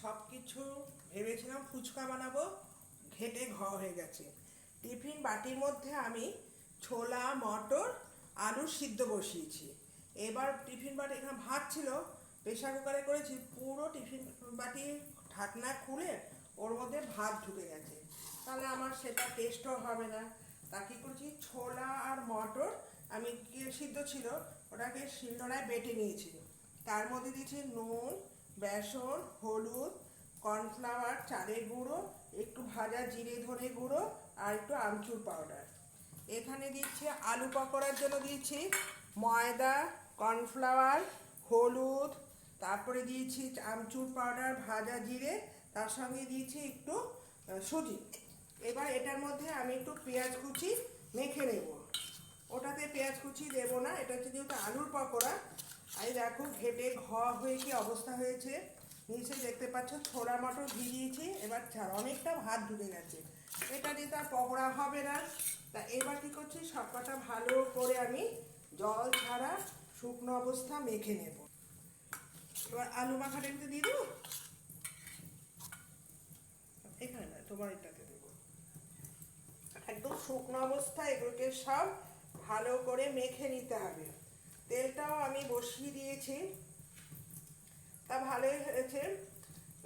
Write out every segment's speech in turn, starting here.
সব কিছু ভেবেছিলাম ফুচকা বানাবো, ঘেটে ঘ হয়ে গেছে। টিফিন বাটির মধ্যে আমি ছোলা, মটর, আলু সিদ্ধ বসিয়েছি। এবার টিফিন বাটি এখানে ভাত ছিল প্রেশার কুকারে করেছি, পুরো টিফিন বাটি ঢাকনা খুলে ওর মধ্যে ভাত ঢুকে গেছে। তাহলে আমার সেটা টেস্টও হবে না। তা কী করছি? ছোলা আর মটর আমি সিদ্ধ ছিল, ওটাকে শিলনোড়ায় বেটে নিয়েছি। তার মধ্যে দিয়েছি নুন বেসন, হলুদ, কর্নফ্লাওয়ার, চালের গুঁড়ো, একটু ভাজা জিরে ধনে গুঁড়ো আর একটু আমচুর পাউডার। এখানে দিচ্ছি আলু পকোড়ার জন্য দিয়েছি ময়দা, কর্নফ্লাওয়ার, হলুদ, তারপরে দিয়েছি আমচুর পাউডার, ভাজা জিরে, তার সঙ্গে দিয়েছি একটু সুজি। এবার এটার মধ্যে আমি একটু পেঁয়াজ কুচি মেখে নেব। ওটাতে পেঁয়াজ কুচি দেবো না, এটা যেহেতু আলুর পকোড়া এই দেখো ঘেটে ঘ হয়ে কি অবস্থা হয়েছে? নিচে দেখতে পাচ্ছ ছোলা মটর ভিজিয়েছি, এবার ছাড়, অনেকটা ভাত ঢুকে গেছে। এটা দিয়ে তার পকোড়া হবে না। তা এবার কি করছি, সবকটা ভালো করে আমি জল ছাড়া শুকনো অবস্থা মেখে নেব। এবার আলু মাখাটা একটু দিয়ে দেবো? এখানে না, তোমার এটাতে দেবো। একদম শুকনো অবস্থা এগুলোকে সব ভালো করে মেখে নিতে হবে। তেলটাও আমি বসিয়ে দিয়েছি তা ভালোই হয়েছে।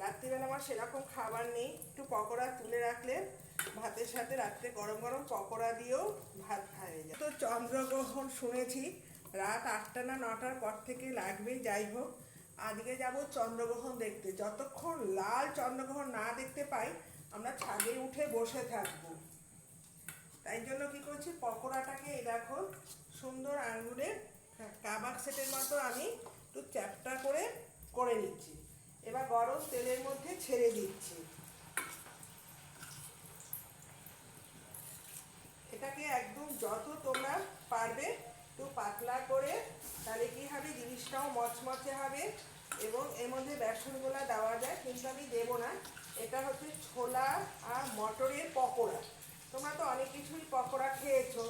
রাত্রিবেলা আমার সেরকম খাবার নেই। একটু পকোড়া তুলে রাখলে ভাতের সাথে রাত্রে গরম গরম পকোড়া দিয়েও ভাত খাওয়া যায়। তো চন্দ্রগ্রহণ শুনেছি, রাত আটটা না নটার পর থেকে লাগবে, যাই হোক। আজকে যাব চন্দ্রগ্রহণ দেখতে। যতক্ষণ লাল চন্দ্রগ্রহণ না দেখতে পাই, আমরা ছাদে উঠে বসে থাকব। তাই জন্য কি করছি, পকোড়াটাকে দেখো, সুন্দর আঙ্গুলে কাবাব সেটের মতো আমি একটু চ্যাপটা করে করে নিচ্ছি। এবার গরম তেলের মধ্যে ছেড়ে দিচ্ছি। এটাকে একদম যত তোমরা পারবে একটু পাতলা করে, তাহলে কি হবে? জিনিসটাও মচমচে হবে এবং এর মধ্যে বেসনগুলা দেওয়া যায়, কিন্তু আমি দেবো না। এটা হচ্ছে ছোলা আর মটরের পকোড়া। তোমরা তো অনেক কিছুই পকোড়া খেয়েছো।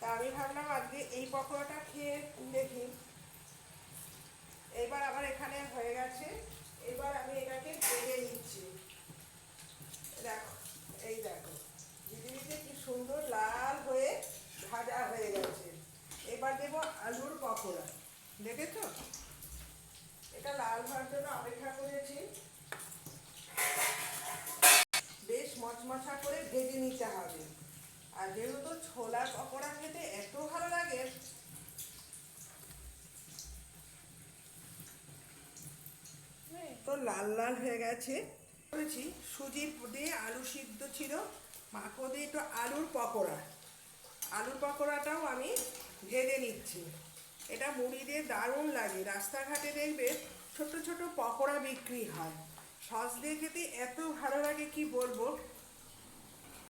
তা আমি ভাবলাম আজকে এই পকোড়াটা খেয়ে দেখি। এবার আবার এখানে হয়ে গেছে। এবার আমি এটাকে ভেজে নিচ্ছি। দেখো, এই দেখো। ঝিঝিমিঝি কি সুন্দর লাল হয়ে ভাজা হয়ে গেছে। এবার দেবো আলুর পকোড়া। দেখেছ? এটা লাল হওয়ার জন্য অপেক্ষা করেছি। বেশ মচমচা করে ভেজে নিতে হবে। আর যেহেতু ছোলার পকোড়া খেতে এত ভালো লাগে, তো লাল লাল হয়ে গেছে। করেছি, সুজি দিয়ে আলু সিদ্ধ ছিল, মাখো দিয়ে একটু আলুর পকোড়া। আলুর পকোড়াটাও আমি ভেজে নিচ্ছি। এটা মুড়ি দিয়ে দারুণ লাগে। রাস্তাঘাটে দেখবে ছোট ছোট পকোড়া বিক্রি হয়। সস দিয়ে খেতে এত ভালো লাগে, কি বলব?